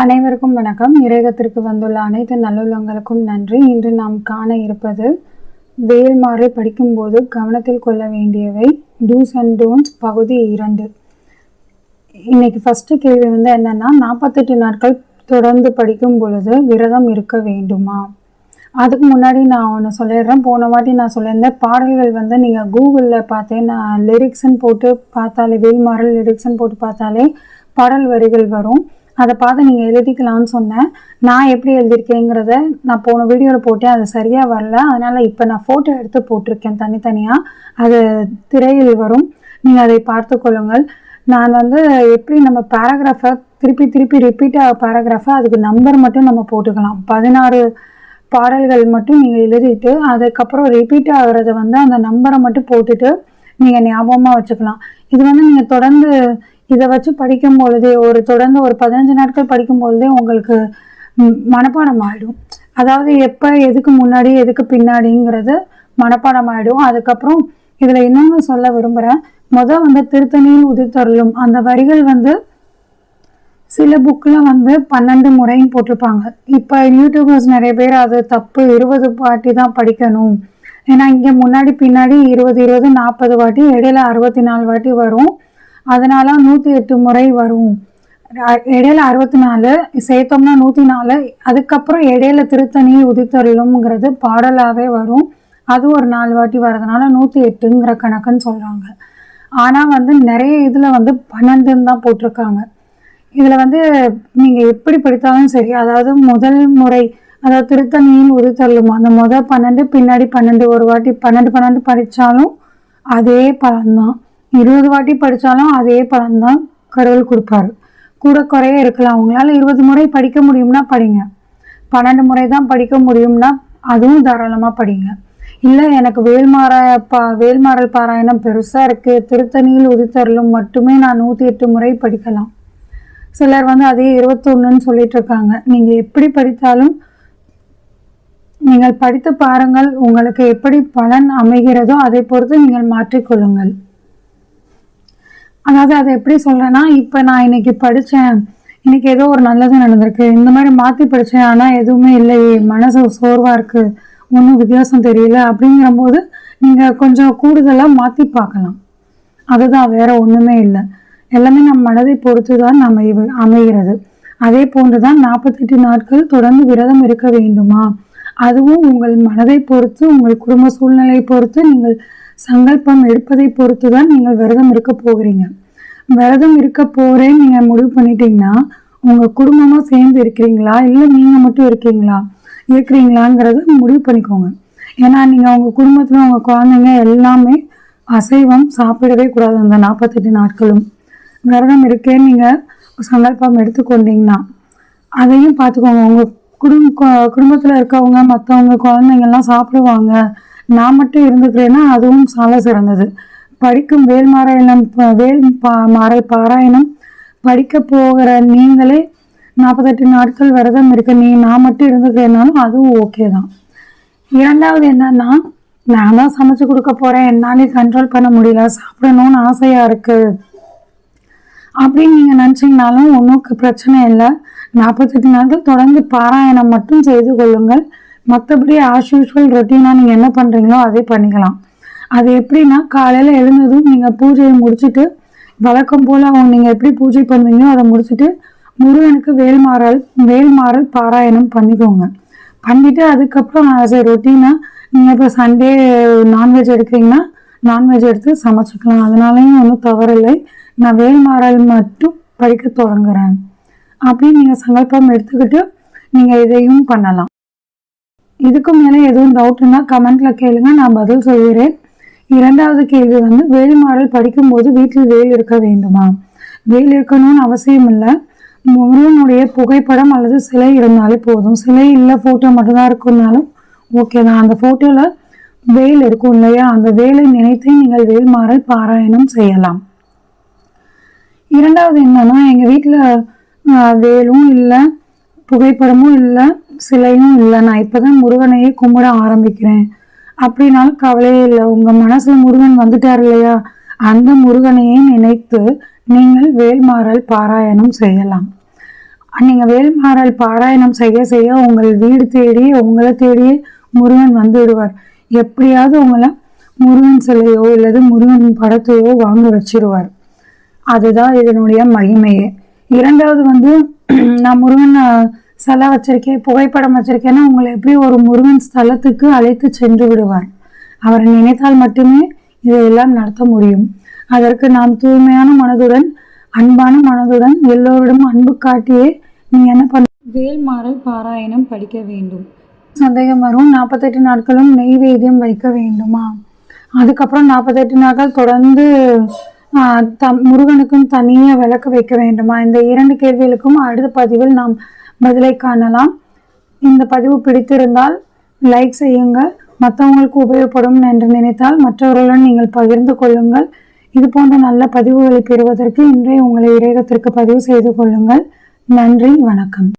அனைவருக்கும் வணக்கம். இறைகத்திற்கு வந்துள்ள அனைத்து நல்லுள்ளங்களுக்கும் நன்றி. இன்று நாம் காண இருப்பது வேல்மாறு படிக்கும்போது கவனத்தில் கொள்ள வேண்டியவை டூஸ் அண்ட் டோன்ஸ் பகுதி இரண்டு. இன்னைக்கு ஃபஸ்ட்டு கேள்வி வந்து என்னன்னா நாற்பத்தெட்டு நாட்கள் தொடர்ந்து படிக்கும் பொழுது விரதம் இருக்க வேண்டுமா? அதுக்கு முன்னாடி நான் ஒன்று சொல்லிடுறேன். போன வாட்டி நான் சொல்லியிருந்தேன் பாடல்கள் வந்து நீங்கள் கூகுளில் பார்த்தேன் நான் லிரிக்ஸ்ன்னு போட்டு பார்த்தாலே வேல்மாறல் லிரிக்ஸ்ன்னு போட்டு பார்த்தாலே பாடல் வரிகள் வரும். அதை பார்த்து நீங்கள் எழுதிக்கலாம்னு சொன்னேன். நான் எப்படி எழுதியிருக்கேங்கிறத நான் போன வீடியோவில் போட்டேன். அது சரியாக வரல. அதனால் இப்போ நான் ஃபோட்டோ எடுத்து போட்டிருக்கேன் தனித்தனியாக அது திரையில் வரும். நீங்கள் அதை பார்த்து கொள்ளுங்கள். நான் வந்து எப்படி நம்ம பேராகிராஃபை திருப்பி திருப்பி ரிப்பீட் ஆக பேராகிராஃபை அதுக்கு நம்பர் மட்டும் நம்ம போட்டுக்கலாம். பதினாறு பாடல்கள் மட்டும் நீங்கள் எழுதிட்டு அதுக்கப்புறம் ரிப்பீட் ஆகிறத வந்து அந்த நம்பரை மட்டும் போட்டுட்டு நீங்கள் ஞாபகமாக வச்சுக்கலாம். இது வந்து நீங்கள் தொடர்ந்து இதை வச்சு படிக்கும் பொழுதே ஒரு தொடர்ந்து ஒரு பதினஞ்சு நாட்கள் படிக்கும் பொழுதே உங்களுக்கு மனப்பாடம் ஆகிடும் அதாவது எப்போ எதுக்கு முன்னாடி எதுக்கு பின்னாடிங்கிறது மனப்பாடம் ஆகிடும் அதுக்கப்புறம் இதில் இன்னொன்று சொல்ல விரும்புகிறேன் மொதல் வந்து திருத்தணியில் உதித்தருளும் அந்த வரிகள் வந்து சில புக்கில் வந்து பன்னெண்டு முறையும் போட்டிருப்பாங்க. இப்போ யூடியூபர்ஸ் நிறைய பேர் அது தப்பு இருபது வாட்டி தான் படிக்கணும். ஏன்னா இங்கே முன்னாடி பின்னாடி இருபது இருபது நாற்பது வாட்டி இடையில அறுபத்தி நாலு வாட்டி வரும். அதனால நூற்றி எட்டு முறை வரும். இடையில அறுபத்தி நாலு சேர்த்தோம்னா நூற்றி நாலு அதுக்கப்புறம் இடையில திருத்தணி உதித்தருளும்ங்கிறது பாடலாகவே வரும். அது ஒரு நாலு வாட்டி வர்றதுனால நூற்றி எட்டுங்கிற கணக்குன்னு சொல்கிறாங்க ஆனால் வந்து நிறைய இதில் வந்து பன்னெண்டுன்னு தான் போட்டிருக்காங்க. இதில் வந்து நீங்கள் எப்படி படித்தாலும் சரி அதாவது முதல் முறை அதாவது திருத்தணியில் உதித்தள்ளும் அந்த முதல் பன்னெண்டு பின்னாடி பன்னெண்டு ஒரு வாட்டி பன்னெண்டு பன்னெண்டு படித்தாலும் அதே பலன்தான். இருபது வாட்டி படித்தாலும் அதே பலன்தான் கடவுள் கொடுப்பாரு. கூட குறைய இருக்கலாம். உங்களால் இருபது முறை படிக்க முடியும்னா படிங்க. பன்னெண்டு முறை தான் படிக்க முடியும்னா அதுவும் தாராளமாக படிங்க. இல்லை எனக்கு வேல்மாற பா வேல்மாறல் பாராயணம் பெருசாக இருக்குது திருத்தணியில் உதித்தருளும் மட்டுமே நான் நூற்றி எட்டு முறை படிக்கலாம். சிலர் வந்து அதே இருபத்தொன்னுன்னு சொல்லிட்டு இருக்காங்க. நீங்கள் எப்படி படித்தாலும் நீங்கள் படித்து பாருங்கள். உங்களுக்கு எப்படி பலன் அமைகிறதோ அதை பொறுத்து நீங்கள் மாற்றிக்கொள்ளுங்கள். அதாவது அதை எப்படி சொல்கிறேன்னா இப்போ நான் இன்னைக்கு படித்தேன் இன்னைக்கு ஏதோ ஒரு நல்லது நடந்திருக்கு. இந்த மாதிரி மாற்றி படித்தேன் ஆனால் எதுவுமே இல்லையே மனசு சோர்வாக இருக்குது ஒன்றும் வித்தியாசம் தெரியல அப்படிங்கிற போது நீங்கள் கொஞ்சம் கூடுதலாக மாற்றி பார்க்கலாம். அதுதான் வேற ஒன்றுமே இல்லை. எல்லாமே நம் மனதை பொறுத்து தான் நம்ம அமைகிறது. அதே போன்று தான் நாற்பத்தெட்டு நாட்கள் தொடர்ந்து விரதம் இருக்க வேண்டுமா? அதுவும் உங்கள் மனதை பொறுத்து உங்கள் குடும்ப சூழ்நிலையை பொறுத்து நீங்கள் சங்கல்பம் எடுப்பதை பொறுத்து தான் நீங்கள் விரதம் இருக்க போகிறீங்க. விரதம் இருக்க போறேன்னு நீங்கள் முடிவு பண்ணிட்டீங்கன்னா உங்கள் குடும்பமாக சேர்ந்து இருக்கிறீங்களா? இல்லை நீங்கள் மட்டும் இருக்கீங்களா? இருக்கிறீங்களாங்கிறத முடிவு பண்ணிக்கோங்க. ஏன்னா நீங்கள் உங்கள் குடும்பத்தில் உங்கள் குழந்தைங்க எல்லாமே அசைவம் சாப்பிடவே கூடாது அந்த நாற்பத்தெட்டு நாட்களும். விரதம் இருக்கேன்னு நீங்கள் சங்கல்பம் எடுத்துக்கொண்டீங்கன்னா அதையும் பார்த்துக்கோங்க. உங்கள் குடும்ப குடும்பத்தில் இருக்கவங்க மற்றவங்க குழந்தைங்கள்லாம் சாப்பிடுவாங்க. நான் மட்டும் இருந்துக்கிறேன்னா அதுவும் சால சிறந்தது. படிக்கும் வேல்மாராயணம் வேல் பா மாறல் பாராயணம் படிக்க போகிற நீங்களே நாற்பத்தெட்டு நாட்கள் விரதம் இருக்க நீ நான் மட்டும் இருந்துக்கிறேனாலும் அதுவும் ஓகே தான். இரண்டாவது என்னன்னா நான் தான் சமைச்சு கொடுக்க போகிறேன் என்னாலே கண்ட்ரோல் பண்ண முடியல சாப்பிடணும்னு ஆசையாக இருக்குது அப்படின்னு நீங்கள் நினச்சிங்கனாலும் ஒன்றும் பிரச்சனை இல்லை. நாற்பத்தெட்டு நாட்கள் தொடர்ந்து பாராயணம் மட்டும் செய்து கொள்ளுங்கள். மற்றபடி ஆஸ் யூஸ்வல் ரொட்டீனாக நீங்கள் என்ன பண்ணுறீங்களோ அதே பண்ணிக்கலாம். அது எப்படின்னா காலையில் எழுந்ததும் நீங்கள் பூஜையை முடிச்சுட்டு வழக்கம் போல் அவங்க நீங்கள் எப்படி பூஜை பண்ணுவீங்களோ அதை முடிச்சுட்டு முருகனுக்கு வேல்மாறல் வேல்மாறல் பாராயணம் பண்ணிக்கோங்க. பண்ணிவிட்டு அதுக்கப்புறம் ஆஸ் ரொட்டீனாக நீங்கள் இப்போ சண்டே நான்வெஜ் எடுக்கிறீங்கன்னா நான்வெஜ் எடுத்து சமைச்சிக்கலாம். அதனாலையும் ஒன்றும் தவறில்லை. நான் வேல்மாறல் மட்டும் படிக்க தொடங்குறேன். அப்படின்னு நீங்கள் சங்கல்பம் எடுத்துக்கிட்டு நீங்கள் இதையும் பண்ணலாம். இதுக்கு மேலே எதுவும் டவுட்னா கமெண்ட்ல கேளுங்க நான் பதில் சொல்கிறேன் இரண்டாவது கேள்வி வந்து வேல் மாடல் படிக்கும்போது வீட்டில் வேல் இருக்க வேண்டுமா? வேல் இருக்கணும்னு அவசியம் இல்லை. முருகனுடைய புகைப்படம் அல்லது சிலை இருந்தாலே போதும். சிலை இல்லை ஃபோட்டோ மட்டும்தான் இருக்குன்னாலும் ஓகே தான். அந்த ஃபோட்டோவில் வேல் இருக்கும் இல்லையா? அந்த வேலை நினைத்தே நீங்கள் வேல் மாறல் பாராயணம் செய்யலாம். இரண்டாவது என்னன்னா எங்கள் வீட்டில் வேலும் இல்லை புகைப்படமும் இல்லை சிலையும் இல்லை. நான் இப்போ தான் முருகனையே கும்பிட ஆரம்பிக்கிறேன். அப்படின்னாலும் கவலையே இல்லை. உங்கள் மனசில் முருகன் வந்துட்டார் இல்லையா? அந்த முருகனையே நினைத்து நீங்கள் வேல்மாறல் பாராயணம் செய்யலாம். நீங்கள் வேல்மாறல் பாராயணம் செய்ய செய்ய உங்கள் வீடு தேடி உங்களை தேடியே முருகன் வந்து விடுவார் எப்படியாவது உங்களை முருகன் சிலையோ இல்லது முருகன் படத்தையோ வாங்க வச்சிருவார். அதுதான் இதனுடைய மகிமையே. இரண்டாவது வந்து நான் முருகன் சிலை வச்சிருக்கேன் புகைப்படம் வச்சிருக்கேன்னா உங்களை எப்படி ஒரு முருகன் ஸ்தலத்துக்கு அழைத்து சென்று விடுவார்? அவரை நினைத்தால் மட்டுமே இதையெல்லாம் நடத்த முடியும். அதற்கு நாம் தூய்மையான மனதுடன் அன்பான மனதுடன் எல்லோரிடம் அன்பு காட்டியே நீ என்ன பண்ண வேல்மாறல் பாராயணம் படிக்க வேண்டும். சந்தேகம் வரும். நாற்பத்தெட்டு நாட்களும் நெய்வேத்தியம் வைக்க வேண்டுமா அதுக்கப்புறம் நாற்பத்தெட்டு நாட்கள் தொடர்ந்து ஆஹ், தம் முருகனுக்கும் தனியாக விளக்கு வைக்க வேண்டுமா? இந்த இரண்டு கேள்விகளுக்கும் அடுத்த பதிவில் நாம் பதிலை காணலாம். இந்த பதிவு பிடித்திருந்தால் லைக் செய்யுங்கள். மற்றவங்களுக்கு உபயோகப்படும் என்று நினைத்தால் மற்றவர்களுடன் நீங்கள் பகிர்ந்து கொள்ளுங்கள். இது போன்ற நல்ல பதிவுகளை பெறுவதற்கு இன்றே உங்களை இறைகத்திற்கு பதிவு செய்து கொள்ளுங்கள். நன்றி வணக்கம்.